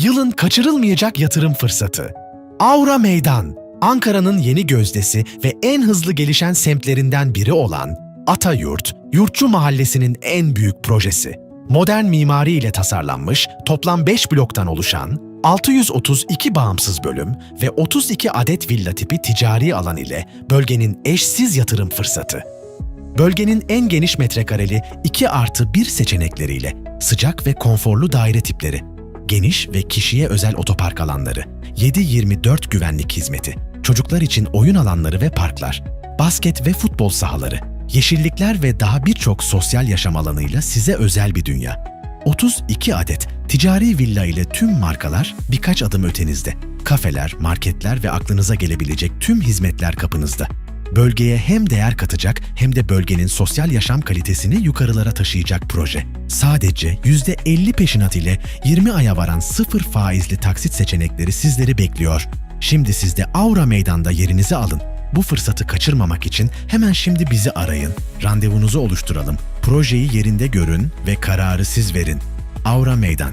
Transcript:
Yılın kaçırılmayacak yatırım fırsatı. Aura Meydan, Ankara'nın yeni gözdesi ve en hızlı gelişen semtlerinden biri olan Atayurt, Yurtçu Mahallesi'nin en büyük projesi. Modern mimari ile tasarlanmış, toplam 5 bloktan oluşan, 632 bağımsız bölüm ve 32 adet villa tipi ticari alan ile bölgenin eşsiz yatırım fırsatı. Bölgenin en geniş metrekareli 2 artı 1 seçenekleriyle sıcak ve konforlu daire tipleri, geniş ve kişiye özel otopark alanları, 7-24 güvenlik hizmeti, çocuklar için oyun alanları ve parklar, basket ve futbol sahaları, yeşillikler ve daha birçok sosyal yaşam alanıyla size özel bir dünya. 32 adet ticari villa ile tüm markalar birkaç adım ötenizde. Kafeler, marketler ve aklınıza gelebilecek tüm hizmetler kapınızda. Bölgeye hem değer katacak hem de bölgenin sosyal yaşam kalitesini yukarılara taşıyacak proje. Sadece %50 peşinat ile 20 aya varan sıfır faizli taksit seçenekleri sizleri bekliyor. Şimdi siz de Aura Meydan'da yerinizi alın. Bu fırsatı kaçırmamak için hemen şimdi bizi arayın. Randevunuzu oluşturalım. Projeyi yerinde görün ve kararı siz verin. Aura Meydan